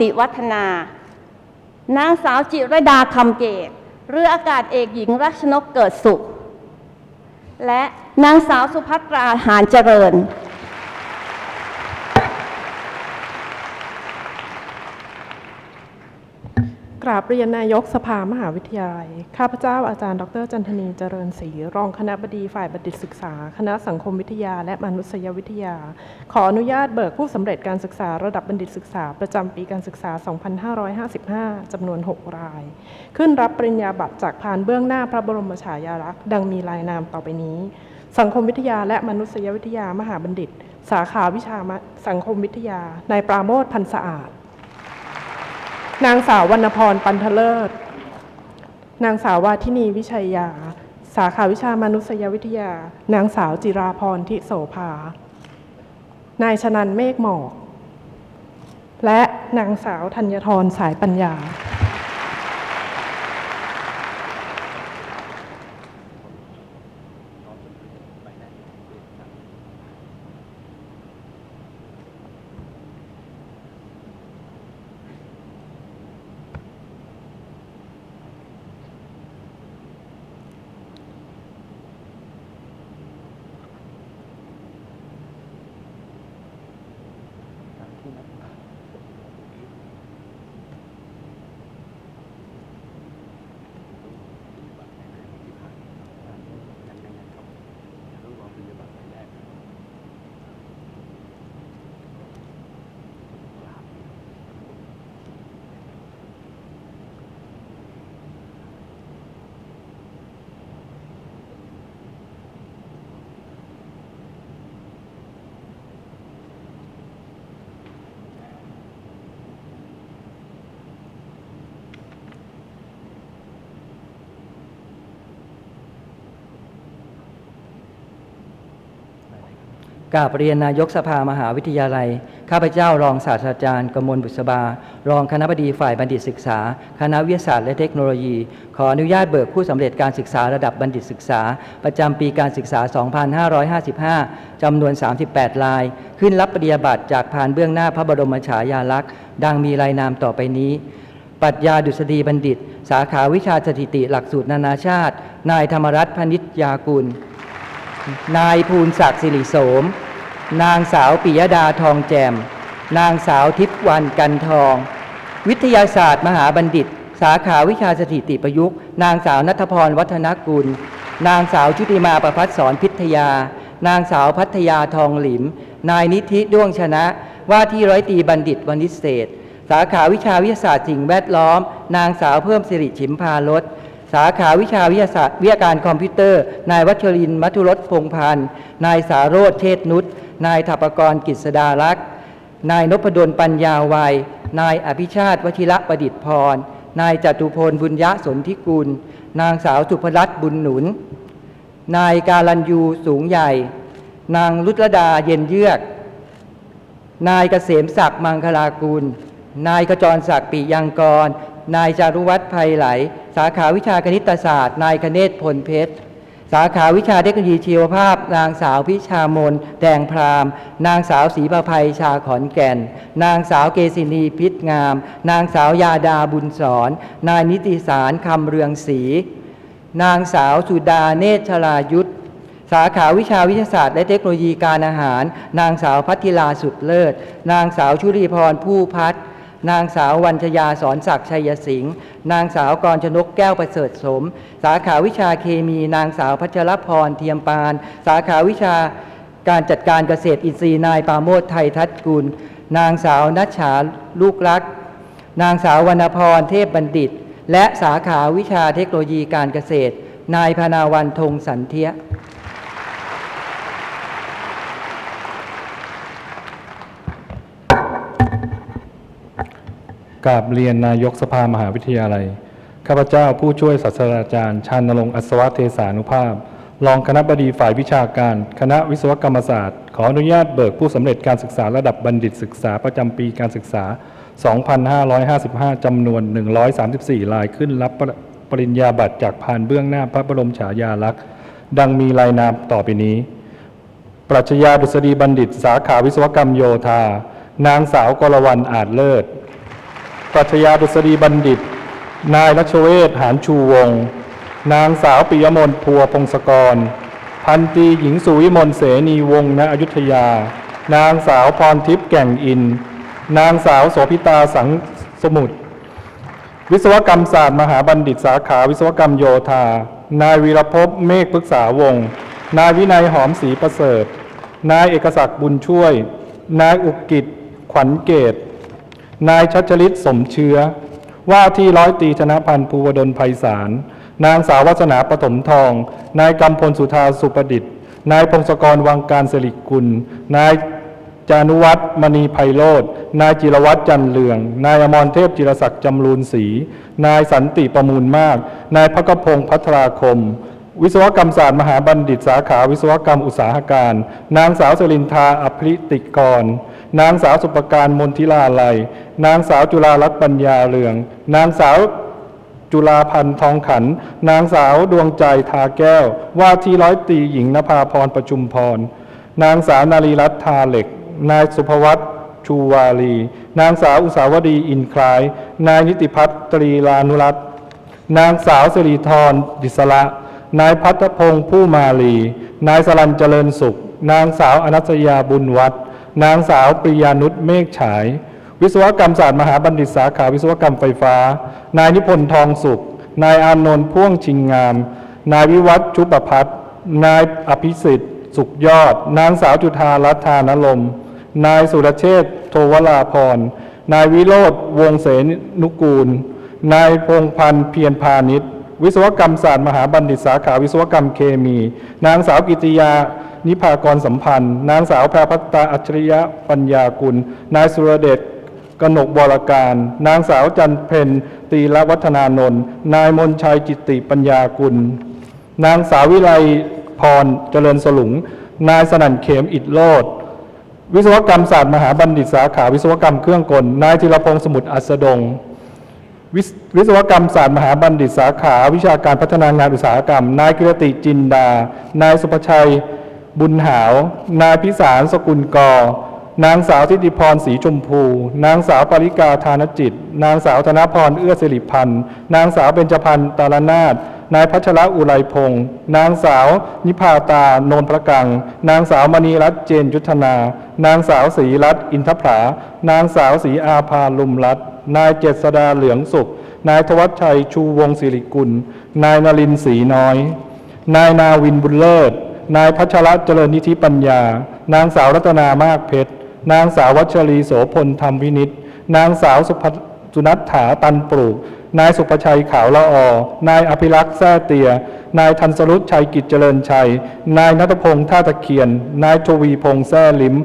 ติวัฒนา นางสาวจิรดาคำเกตเรืออากาศเอกหญิงรัชนกเกิดสุข และนางสาวสุภัตราหารเจริญ กราบเรียนนายกสภามหาวิทยาลัย ข้าพเจ้าอาจารย์ ดรจันทนีเจริญศรี รองคณะบดีฝ่ายบัณฑิตศึกษา คณะสังคมวิทยา และมนุษยวิทยา ขออนุญาตเบิกผู้สำเร็จการศึกษาระดับบัณฑิตศึกษา ประจำปีการศึกษา 2555 จำนวน 6 ราย ขึ้นรับปริญญาบัตรจากพานเบื้องหน้าพระบรมฉายาลักษณ์ ดังมีรายนามต่อไปนี้ สังคมวิทยาและมนุษยวิทยามหาบัณฑิต สาขาวิชาสังคมวิทยา นายปราโมทพันธ์สะอาด นางสาววรรณพรปันเทเลิศ นางสาววาทินีวิชัยยา สาขาวิชามนุษยวิทยา นางสาวจิราพรทิโสภา นายชนันเมฆหมอก และนางสาวธัญทรสายปัญญา กราบเรียนนายกสภามหาวิทยาลัย ข้าพเจ้ารองศาสตราจารย์กมลบุษบา รองคณะบดีฝ่ายบัณฑิตศึกษา คณะวิทยาศาสตร์และเทคโนโลยี ขออนุญาตเบิกผู้สำเร็จการศึกษาระดับบัณฑิตศึกษา ประจำปีการศึกษา 2555 จำนวน 38 ราย ขึ้นรับปริญญาบัตรจากพานเบื้องหน้าพระบรมฉายาลักษณ์ ดังมีรายนามต่อไปนี้ปรัชญาดุษฎีบัณฑิต สาขาวิชาสถิติหลักสูตรนานาชาติ นายธรรมรัตน์พนิชยากุล นายภูลศักดิ์สิริโสม นางสาวปิยดาทองแจม นางสาวทิพย์วันกันทอง วิทยาศาสตร์มหาบัณฑิต สาขาวิชาสถิติประยุกต์ นางสาวนัทพรวัฒนกุล นางสาวชุติมาประพัฒสอนพิทยา นางสาวพัทยาทองหลิม นายนิธิด้วงชนะ ว่าที่ร้อยตีบัณฑิตวณิเศษ สาขาวิชาวิทยาศาสตร์สิ่งแวดล้อม นางสาวเพิ่มสิริฉิมพารส สาขาวิชาวิทยาศาสตร์วิทยาการคอมพิวเตอร์ นายวัชรินทร์มัทุรสพงพันธ์นายสาโรธเทศนุชนายถัปกรกิษดารักษ์นายนพดลปัญญาวัย นายอภิชาติวชิระประดิษฐ์พร นายจตุพลบุญยะสนธิกุล นางสาวสุภรัตน์บุญหนุน นายการันยูสูงใหญ่ นางรุตรดาเย็นเยือก นายเกษมศักดิ์มังคลากุล นายขจรศักดิ์ปิยังกร นายจารุวัฒน์ไพไหล สาขาวิชาคณิตศาสตร์ นายคเนศพลเพชร สาขาวิชาเทคโนโลยีชีวภาพ นางสาวพิชามน แดงพราม นางสาวศรีประภัยชาขอนแก่น นางสาวเกษินีพิษงาม นางสาวยาดาบุญสอนนายนิติสารคำเรืองศรีนางสาวสุดาเนตรชลายุทธสาขาวิชาวิทยาศาสตร์และเทคโนโลยีการอาหาร นางสาวพัทิลาสุดเลิศ นางสาวชุลีพรผู้พัฒ นางสาววัญชยาสอนศักดิ์ชัยสิงห์นางสาวกรชนกแก้วประเสริฐสม สาขาวิชาเคมี นางสาวพัชรพรเทียมปาน สาขาวิชาการจัดการเกษตรอินทรีย์นายปาโมทไทยทัศกุล นางสาวนัชชาลูกรัก นางสาววรรณพรเทพบัณฑิต และสาขาวิชาเทคโนโลยีการเกษตร นายพนาวันธงสันเทีย กราบเรียนนายกสภามหาวิทยาลัย ข้าพเจ้าผู้ช่วยศาสตราจารย์ชานรงค์อัศวเทสานุภาพ รองคณะบดีฝ่ายวิชาการ คณะวิศวกรรมศาสตร์ ขออนุญาตเบิกผู้สำเร็จการศึกษาระดับบัณฑิตศึกษาประจำปีการศึกษา 2555 จำนวน 134 รายขึ้นรับปริญญาบัตรจากพานเบื้องหน้าพระบรมฉายาลักษณ์ดังมีรายนามต่อไปนี้ ปรัชญาดุษฎีบัณฑิต สาขาวิศวกรรมโยธา นางสาวกรวรรณอาจเลิศ ปรัชญาดุษฎีบัณฑิต นายรัชเวศหานชูวงศ์นางสาวปิยมนพัวพงศกร พันตีหญิงสุวิมลเสนีวงศ์ณอยุธยา นางสาวพรทิพย์แก่งอิน นางสาวโสภิตาสังสมุทรวิศวกรรมศาสตร์มหาบัณฑิตสาขาวิศวกรรมโยธา นายวีรภพเมฆพฤกษาวงศ์นายวินัยหอมศรีประเสริฐ นายเอกศักดิ์บุญช่วย นายอุกิจขวัญเกต นายชัชลิตสมเชื้อ ว่าที่ร้อยตรีธนะพันธ์ภูวดลไพศาล นางสาววัฒนาปฐมทอง นายกำพลสุธาสุประดิษฐ์ นายพงศกรวังการสิริกุล นายจานุวัฒน์มณีไพโรธนายจิรวัตรจันเรือง นายอมรเทพจิรศักดิ์จำรูนศรี นายสันติประมูลมาก นายพักพงศ์พัทราคม วิศวกรรมศาสตร์มหาบัณฑิตสาขาวิศวกรรมอุตสาหการ นางสาวสลินทาอภิติกร นางสาวสุปการมนทิลาลัย นางสาวจุฬาลักษณ์ปัญญาเรือง นางสาวจุฬาพันธ์ทองขัน นางสาวดวงใจทาแก้ว ว่าที่ร้อยตีหญิงนภาพรประจุมพร นางสาวนารีรัตน์ทาเหล็ก นายสุภวัตชูวาลี นางสาวอุสาวดีอินคลาย นายนิติพัฒน์ตรีลานุรัตน์นางสาวสิริธรดิศละ นายพัฒพงษ์ผู้มาลี นายสรันเจริญสุข นางสาวอนัสยาบุญวัฒน์ นางสาวปริยานุชเมฆฉาย วิศวกรรมศาสตร์มหาบัณฑิตสาขาวิศวกรรมไฟฟ้า นายนิพนธ์ทองสุข นายอานนท์พ่วงชิงงาม นายวิวัฒชุประพัฒน์นายอภิสิทธิ์ สุขยอด นางสาวจุธารัตธานลม นายสุรเชษฐ์โทวราพร นายวิโรธวงเสนุกูล นายพงพันธ์เพียรพาณิชย์วิศวกรรมศาสตร์มหาบัณฑิตสาขาวิศวกรรมเคมี นางสาวกิติยา นิพากรสัมพันธ์ นางสาวแพรพัตตาอัจฉริยะปัญญากุล นายสุรเดชกนกบรการ นางสาวจันเพนตีละวัฒนานนท์นายมนชัยจิตติปัญญากุล นางสาววิไลพรเจริญสลุง นายสนั่นเขมอิดโลดวิศวกรรมศาสตร์มหาบัณฑิตสาขาวิศวกรรมเครื่องกล นายธีรพงศ์สมุทรอัสดงวิศวิศวกรรมศาสตร์มหาบัณฑิตสาขา วิชาการพัฒนางานอุตสาหกรรม นายกิรติจินดา นายสุภชัย บุญหาว นายพิสารสกุลกอ นางสาวทิติพรศรีชมพู นางสาวปริกาธานจิต นางสาวธนพรเอื้อสิริพันธ์ นางสาวเบญจพันธ์ตาลนาถนายพัชระอุไรพงศ์นางสาว นิพาตา โนนพระกัง นางสาวมณีรัตน์เจนยุทธนา นางสาวศรีรัตน์อินทผลานางสาวศรีอาภาลุมรัตน์นายเจษดาเหลืองสุข นายธวัชชัยชูวงศิริกุล นายนรินทร์ศรีน้อย นายนาวินบุญเลิศ นายพัชระเจริญนิธิปัญญา นางสาวรัตนามากเพชร นางสาววัชรีโสพลธรรมวินิตนางสาวสุภสุนัฐถาตันปลูก นายสุประชัยขาวละออนายอภิรักษ์แซ่เตีย นายธันสรุตชัยกิจเจริญชัย นายนัทพงษ์ท่าตะเคียน นายทวีพงษ์แซ่ลิม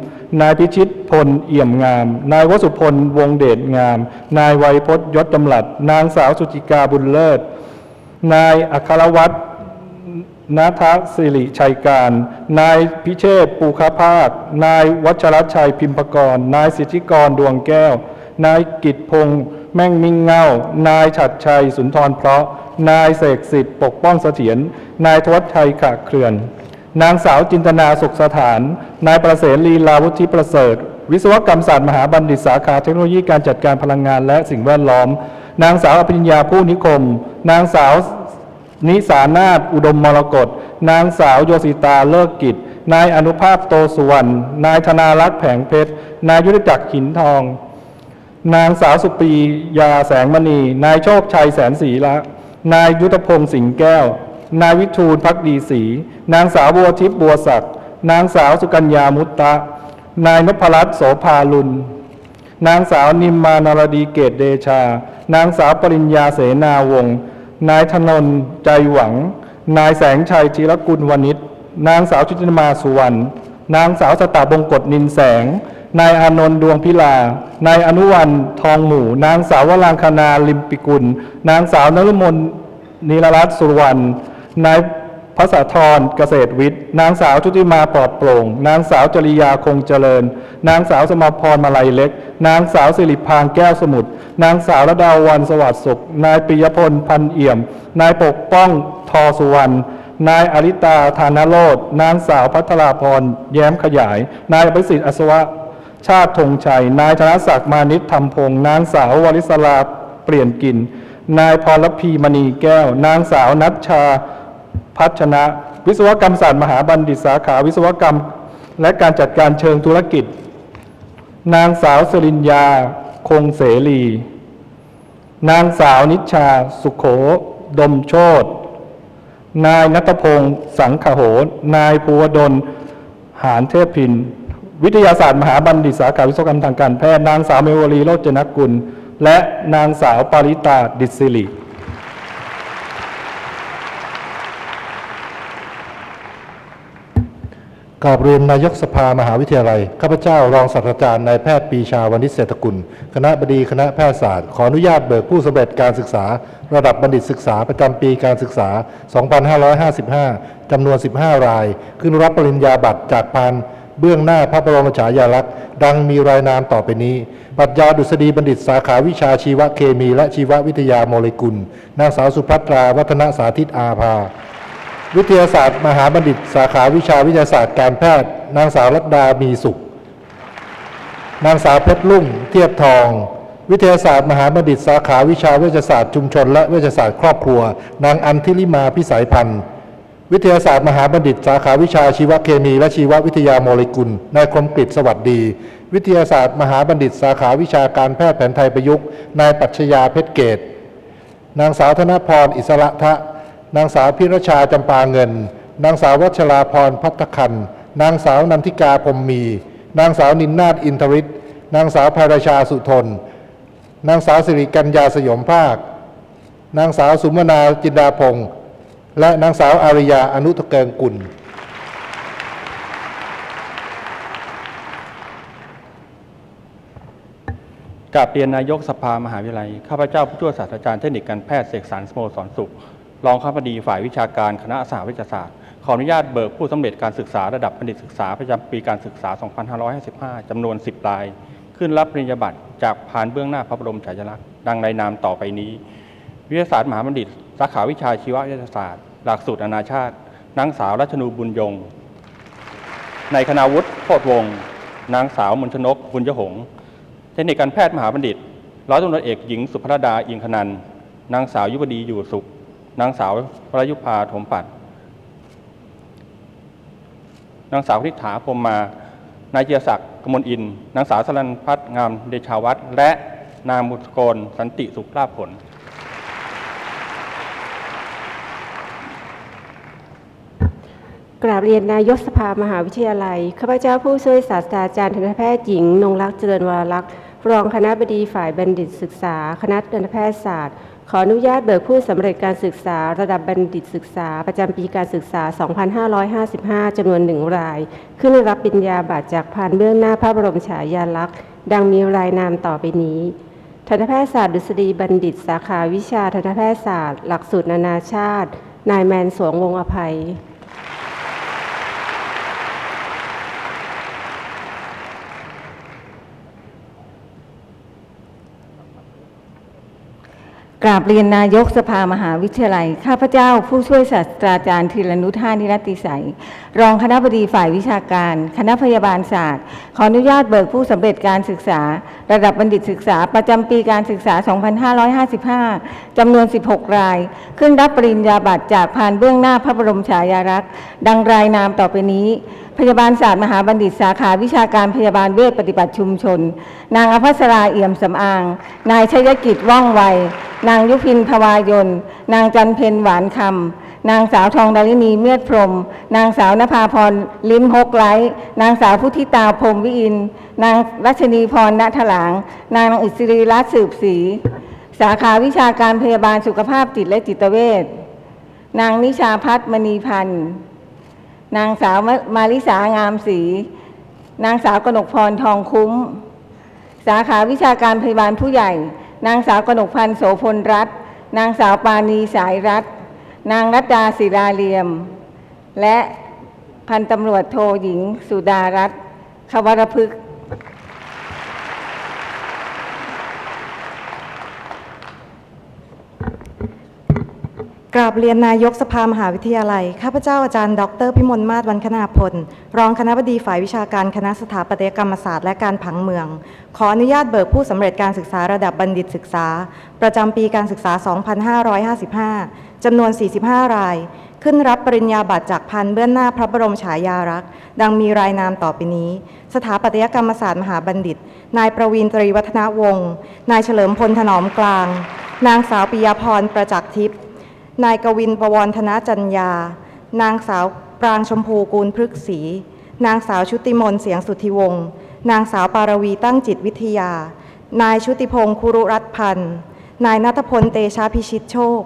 นายพิชิตพลเอี่ยมงาม นายวสุพลวงเดชงาม นายไวยพจน์ยศจำหลัด นางสาวสุจิกาบุญเลิศ นายอัครวัตร นาทสิริชัยการ นายพิเชษปูคาภาค นายวัชรชัยพิมพกร นายสิทธิกรดวงแก้ว นายกิตพงษ์แม่งมิ่งเงา นายฉัดชัยสุนทรเพราะ นายเสกสิทธิ์ปกป้องเสถียร นายทวัชชัยขะเคลื่อน นางสาวจินตนาสุขสถาน นายประเสริฐลีลาวุฒิประเสริฐ วิศวกรรมศาสตร์มหาบัณฑิตสาขาเทคโนโลยีการจัดการพลังงานและสิ่งแวดล้อม นางสาวอภิญญาผู้นิคม นางสาว นิสานาถอุดมมรกตนางสาวโยสิตาเลิกกิจ นายอนุภาพโตสุวรรณนายธนารักษ์แผงเพชร นายยุทธจักรหินทอง นางสาวสุปรียาแสงมณี นายโชคชัยแสนศรีละ นายยุทธพงศ์สิงแก้ว นายวิทูลพักดีศรีนางสาวบัวทิพย์บัวศักดิ์นางสาวสุกัญญามุตตะ นายนพรัตน์โสภาลุนนางสาวนิมมานารดีเกตเดชา นางสาวปริญญาเสนาวงศ์ นายธนนท์ใจหวัง นายแสงชัยจีรกุลวณิชนางสาวชุติมาสุวรรณ นางสาวสตาบงกฎนินแสง นายอานนท์ดวงพิลา นายอนุวันทองหมู่ นางสาววรางคณาลิมปิกุล นางสาวนฤมลนิรรัตน์สุวรรณ นาย พระสาธรเกษตรวิทย์ นางสาวชุติมาปลอดโปร่ง นางสาวจริยาคงเจริญ นางสาวสมพรมาลัยเล็ก นางสาวสิริพางแก้วสมุทร นางสาวระดาวันสวัสดิ์สุข นายปิยพลพันเอี่ยม นายปกป้องทอสุวรรณ นายอริตาธานโรธนางสาวพัทราพรแย้มขยาย นายอภิสิทธิ์อัศวะ ชาติธงชัย นายธนศักดิ์มานิตธรรมพงศ์นางสาววริศราเปลี่ยนกิน นายพรพีมณีแก้ว นางสาวนัชชา พัชนะ วิศวกรรมศาสตร์มหาบัณฑิตสาขาวิศวกรรม และการจัดการเชิงธุรกิจ นางสาวสริญญา คงเสรี นางสาวนิชชาสุขโข ดมโชตนายนัทพงศ์สังขโห นายภูวดล หานเทพพิน วิทยาศาสตร์มหาบัณฑิตสาขาวิศวกรรมทางการแพทย์ นางสาวเมวลีโรจนกุล และนางสาวปาริตาดิษสิริ กราบเรียนนายกสภามหาวิทยาลัย ข้าพเจ้ารองศาสตราจารย์นายแพทย์ปีชาวณิชเศรษฐกุล คณะบดีคณะแพทยศาสตร์ ขออนุญาตเบิกผู้สำเร็จการศึกษา ระดับบัณฑิตศึกษาประจำปีการศึกษา 2555จำนวน 15 ราย ขึ้นรับปริญญาบัตรจากพานเบื้องหน้าพระบรมฉายาลักษณ์ ดังมีรายนามต่อไปนี้ ปรัชญาดุษฎีบัณฑิตสาขาวิชาชีวเคมี และชีววิทยาโมเลกุล นางสาวสุภัตรา วัฒนสาธิตอาภา วิทยาศาสตร์ มหาบัณฑิต สาขาวิชาวิทยาศาสตร์การแพทย์ นางสาวรัตดามีสุข นางสาวเพชรลุ่ง เทียบทอง วิทยาศาสตร์มหาบัณฑิต สาขาวิชาเวชศาสตร์ชุมชน และเวชศาสตร์ครอบครัว นางอันทิลิมาพิสัยพันธ์วิทยาศาสตร์มหาบัณฑิต สาขาวิชาชีวเคมี และชีววิทยาโมเลกุลนายคมกฤษสวัสดี วิทยาศาสตร์ มหาบัณฑิต สาขาวิชาการแพทย์แผนไทยประยุกต์นายปัชญาเพชรเกต นางสาวธนพรอิสระทะ นางสาวพิรชาจำปาเงิน นางสาววัชราพรพัฒคัน นางสาวนันทิกาพรมมี นางสาวนินนาถอินทริศนางสาวภรชาสุทน นางสาวสิริกัญญาสยมภาค นางสาวสุมนาจินดาพงศ์และนางสาวอาริยาอนุทเกิงกุลกาบเรียนนายกสภามหาวิทยาลัย ข้าพเจ้าผู้ช่วยศาสตราจารย์เทคนิคการแพทย์เสกสรรสโมสรสุข รองคณบดีฝ่ายวิชาการคณะสหวิทยาศาสตร์ ขออนุญาตเบิกผู้สำเร็จการศึกษาระดับบัณฑิตศึกษาประจำปีการศึกษา 2555จำนวน 10ราย ขึ้นรับปริญญาบัตรจากผ่านเบื้องหน้าพระบรมฉายาลักษณ์ดังในนามต่อไปนี้ วิทยาศาสตร์มหาบัณฑิต สาขาวิชาชีววิทยาศาสตร์ หลักสูตรนานาชาตินางสาวรัชนูบุญยง ในคณาวุฒิโพธิวงนางสาวมนชนกบุญยหง เทคนิคการแพทย์มหาบัณฑิต ร้อยตำรวจเอกหญิงสุภรดาอิงคนันนางสาวยุวดีอยู่สุข นางสาววรยุพาถมปัดนางสาวทิฏฐาพรมมา นายเจียศักดิ์กมลอิน นางสาวสรันพัฒน์งามเดชาวัฒน์และนางมุตโกลสันติสุขลาภผล กราบเรียนนายกสภามหาวิทยาลัย ข้าพเจ้าผู้ช่วยศาสตราจารย์ทันตแพทย์หญิง นงรักษ์เจริญวรลักษ์รองคณะบดีฝ่ายบัณฑิตศึกษา คณะทันตแพทยศาสตร์ ขออนุญาตเบิกผู้สำเร็จการศึกษาระดับบัณฑิตศึกษา ประจำปีการศึกษา 2555 จำนวนหนึ่งราย ขึ้นรับปริญญาบัตรจากพานเบื้องหน้าพระบรมฉายาลักษณ์ ดังมีรายนามต่อไปนี้ ทันตแพทยศาสตร์ดุษฎีบัณฑิต สาขาวิชาทันตแพทยศาสตร์ หลักสูตรนานาชาติ นายแมนสวงวงศ์อภัย กราบเรียนนายกสภามหาวิทยาลัย ข้าพเจ้าผู้ช่วยศาสตราจารย์ธีรนุธานิรติสัย รองคณะบดีฝ่ายวิชาการ คณะพยาบาลศาสตร์ ขออนุญาตเบิกผู้สำเร็จการศึกษา ระดับบัณฑิตศึกษาประจำปีการศึกษา 2555จำนวน 16 ราย ขึ้นรับปริญญาบัตรจากผ่านเบื้องหน้าพระบรมฉายาลักษณ์ดังรายนามต่อไปนี้ พยาบาลศาสตร์มหาบัณฑิตสาขาวิชาการพยาบาลเวชปฏิบัติชุมชน นางอภัสราเอี่ยมสำอาง นายชัยกิจว่องไว นางยุพินทวายน นางจันเพนหวานคำ นางสาวทองดารินีเมียดพรม นางสาวนภาพรลิ้มฮกไลท์นางสาวพุทธิตาพรมวิอิน นางรัชนีพรณถลาง นางอิสรีรัตสืบศรี สาขาวิชาการพยาบาลสุขภาพจิตและจิตเวช นางนิชาพัฒน์มณีพันธ์ นางสาวมมาริสางามศรี นางสาวกนกพรทองคุ้ม สาขาวิชาการพยาบาลผู้ใหญ่ นางสาวกนกพันธ์โสพลรัตน์นางสาวปานีสายรัตน์นางรัตดาศิลาเลียม และพันตำรวจโทหญิงสุดารัตน์ขวรพฤกษ์ กราบเรียนนายกสภามหาวิทยาลัย ข้าพเจ้าอาจารย์ ดรพิมลมาศวันคณาพล รองคณะบดีฝ่ายวิชาการคณะสถาปัตยกรรมศาสตร์และการผังเมือง ขออนุญาตเบิกผู้สำเร็จการศึกษาระดับบัณฑิตศึกษา ประจำปีการศึกษา 2555 จำนวน 45 ราย ขึ้นรับปริญญาบัตรจากพันเบื้องหน้าพระบรมฉายาลักษณ์ดังมีรายนามต่อไปนี้ สถาปัตยกรรมศาสตร์มหาบัณฑิต นายประวีนตรีวัฒนวงศ์ นายเฉลิมพลถนอมกลาง นางสาวปิยาพรประจักษ์ทิพย์ นายกวินประวรธนจัญญา นางสาวปรางชมพูกูลพฤกษี นางสาวชุติมนเสียงสุทธิวงศ์ นางสาวปารวีตั้งจิตวิทยา นายชุติพงศ์คุรุรัตพันธ์ นายนัทพลเตชาพิชิตโชค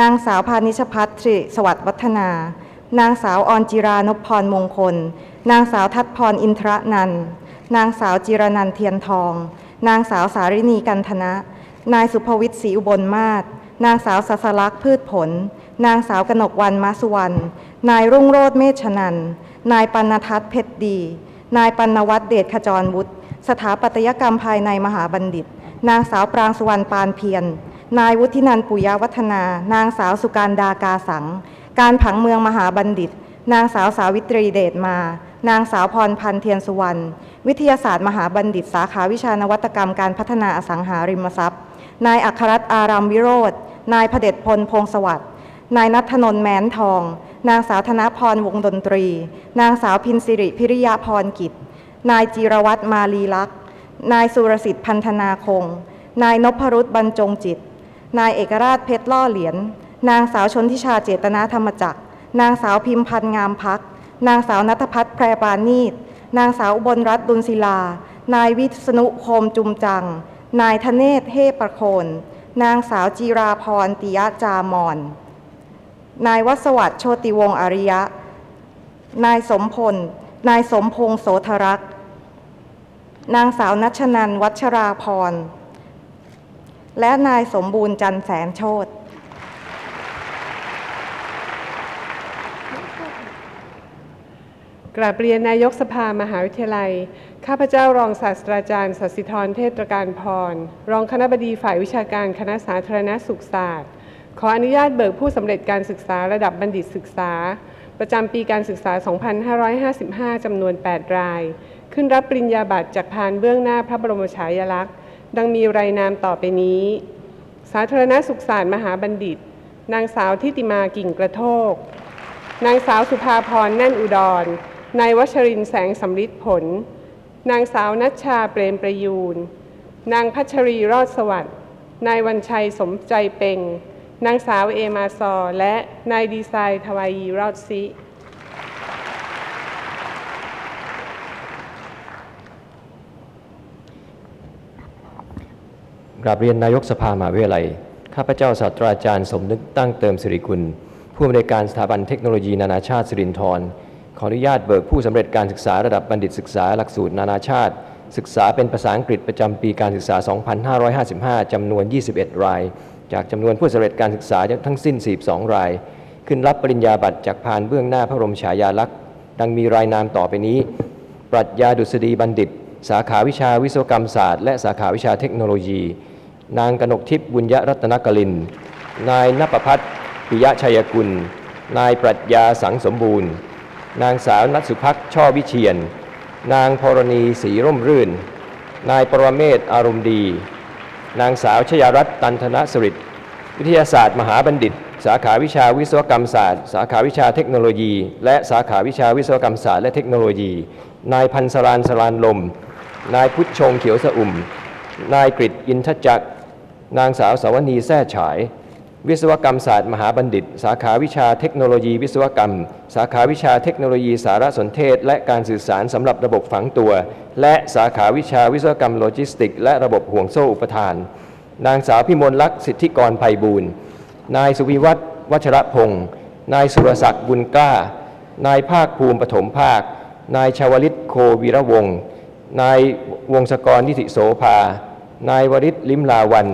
นางสาวพานิชพัฒน์สิสวัสดิ์วัฒนา นางสาวออนจิรานพพรมงคล นางสาวทัดพรอินทรนัน นางสาวจิรนันเทียนทอง นางสาวสารินีกันธนะ นายสุภวิทย์ศรีอุบลมาศ นางสาวสัสลักษณ์พืชผล นางสาวกนกวันมาสุวรรณ นายรุ่งโรจน์เมชนัน นายปัณทัศน์เพชรดี นายปัณวัฒน์เดชขจรวุฒิ สถาปัตยกรรมภายในมหาบัณฑิต นางสาวปรางสุวรรณปานเพียร นายวุฒินันปุยวัฒนา นางสาวสุการดากาสัง การผังเมืองมหาบัณฑิต นางสาวสาวิตรีเดชมา นางสาวพรพันธ์เทียนสุวรรณ วิทยาศาสตร์มหาบัณฑิต สาขาวิชานวัตกรรมการพัฒนาอสังหาริมทรัพย์ นายอัครรัตน์อารามวิโรธ นายพเดชพลพงศ์สวัสดิ์นายนัทนนท์แม้นทอง นางสาวธนพรวงดนตรี นางสาวพินสิริพิริยาพรกิจ นายจีรวัตรมาลีลักษ์นายสุรสิทธิ์พันธนาคง นายนพรุษบรรจงจิต นายเอกราชเพชรล่อเหรียญนางสาวชนทิชาเจตนาธรรมจักร นางสาวพิมพันธ์งามพัก นางสาวนัทพัฒน์แพรปานีตนางสาวอุบลรัตน์ดุลศิลา นายวิษณุโคมจุมจัง นายธเนศเทพประโคน นางสาวจีราพรติยะจามอน นายวัสวัตโชติวงศ์อริยะ นายสมพล นายสมพงษ์โสธรักษ์ นางสาวนัชนันวัชราพร และนายสมบูรณ์จันแสนโชตกราบเรียนนายกสภามหาวิทยาลัย ข้าพเจ้ารองศาสตราจารย์สศิธรเทศตรการพร รองคณะบดีฝ่ายวิชาการคณะสาธารณสุขศาสตร์ ขออนุญาตเบิกผู้สำเร็จการศึกษาระดับบัณฑิตศึกษา ประจำปีการศึกษา 2555 จำนวน 8 ราย ขึ้นรับปริญญาบัตรจากพานเบื้องหน้าพระบรมฉายาลักษณ์ ดังมีรายนามต่อไปนี้ สาธารณสุขศาสตร์มหาบัณฑิต นางสาวทิติมากิ่งกระโทก นางสาวสุภาพรแน่นอุดร นายวชรินแสงสำริดผล นางสาวนัชชาเปรมประยูน นางพัชรีรอดสวัสดิ์นายวันชัยสมใจเปงนางสาวเอมาซอ และนายดีไซน์ทวายีรอดซิกราบเรียนนายกสภามหาวิทยาลัย ข้าพเจ้าศาสตราจารย์สมนึกตั้งเติมสิริคุณ ผู้อำนวยการสถาบันเทคโนโลยีนานาชาติสิรินธร ขออนุญาตเบิกผู้สำเร็จการศึกษาระดับบัณฑิตศึกษาหลักสูตรนานาชาติ ศึกษาเป็นภาษาอังกฤษประจำปีการศึกษา 2555 จำนวน 21 ราย จากจำนวนผู้สำเร็จการศึกษาทั้งสิ้น 42 ราย ขึ้นรับปริญญาบัตรจากพานเบื้องหน้าพระบรมฉายาลักษณ์ ดังมีรายนามต่อไปนี้ ปรัชญาดุษฎีบัณฑิต สาขาวิชาวิศวกรรมศาสตร์และสาขาวิชาเทคโนโลยี นางกนกทิพย์บุญยรัตนกลิน นายนภพัฒน์ปิยะชัยกุล นายปรัชญาสังสมบูรณ์ นางสาวนัทสุพักช่อวิเชียน นางพรณีศรีร่มรื่น นายปรเมศอารมณ์ดี นางสาวชยารัตน์ตันธนสริตวิทยาศาสตร์มหาบัณฑิต สาขาวิชาวิศวกรรมศาสตร์ สาขาวิชาเทคโนโลยี และสาขาวิชาวิศวกรรมศาสตร์และเทคโนโลยี นายพันสรานสรานลม นายพุทธชงเขียวสะอุ่ม นายกฤษอินทจักร นางสาวสาวนีแท่ฉาย วิศวกรรมศาสตร์มหาบัณฑิต สาขาวิชาเทคโนโลยีวิศวกรรม สาขาวิชาเทคโนโลยีสารสนเทศ และการสื่อสารสำหรับระบบฝังตัว และสาขาวิชาวิศวกรรมโลจิสติก และระบบห่วงโซ่อุปทาน นางสาวพิมลลักษณ์สิทธิกรไพบูลย์นายสุวิวัฒน์วัชรพงศ์นายสุรศักดิ์บุญกล้า นายภาคภูมิปฐมภาค นายชาวลิตโควีระวงศ์นายวงศกรนิติโสภา นายวริศลิมลาวัน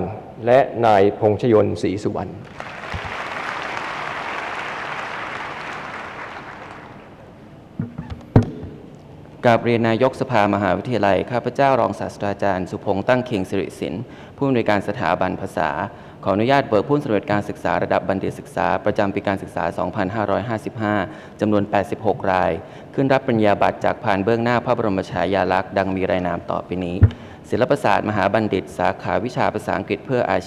และนายพงชยนต์ศรีสุวรรณกกราบเรียนนายกสภามหาวิทยาลัย ข้าพเจ้ารองศาสตราจารย์ สุพงษ์ตั้งเคียงสิริสินผู้อำนวยการสถาบันภาษา ขออนุญาตเบิกผู้สำเร็จการศึกษาระดับบัณฑิตศึกษา ประจำปีการศึกษา 2555 จำนวน 86 ราย ขึ้นรับปริญญาบัตรจากผ่านเบื้องหน้าพระบรมฉายาลักษณ์ดังมีรายนามต่อไปนี้ ศิลปศาสตร์มหาบัณฑิต สาขาวิชาภาษาอังกฤษเพื่ออาชีพ